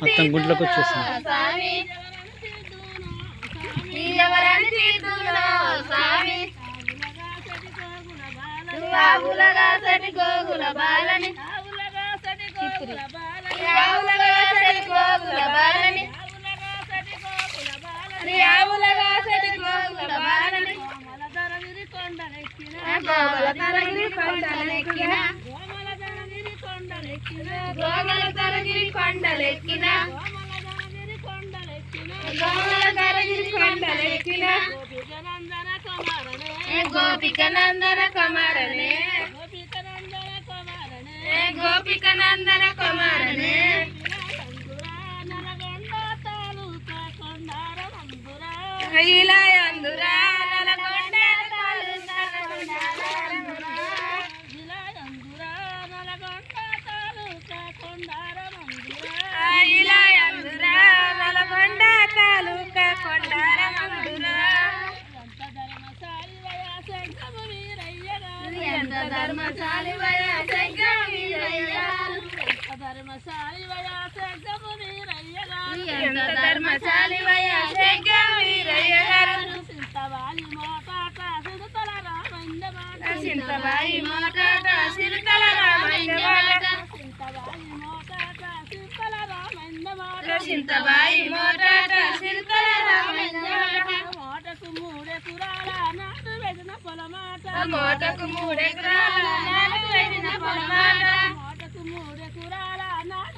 మొత్తం గుంట్లోకి సటి గోగుల బాలని. ఆవులగా సటి గోగుల బాలని ఆవులగా సటి గోగుల బాలని గోగుల తరగిరి కొండలెక్కిన గోగుల తరగిరి కొండలెక్కిన. గోగుల తరగిరి కొండలెక్కిన. గోపిక నందన కుమారనే. గోపిక నందన కుమారనే. ఇలా అందురా ఆ ఇలా అందురా నల్గొండ ధర్మశాలి వయా శంకర వీరయ్య. ఎంత ధర్మశాలి వయా శంకర వీరయ్య గారు. మోటాట సిరుతల రామయ్య మాట. చింతబాయి మోటాట సిరుతల రామయ్య మాట. మోటకు మూడెకురాల నాటు వెదిన పొలమాట. కోటకు మూడెకరాల నాటు పొలమాట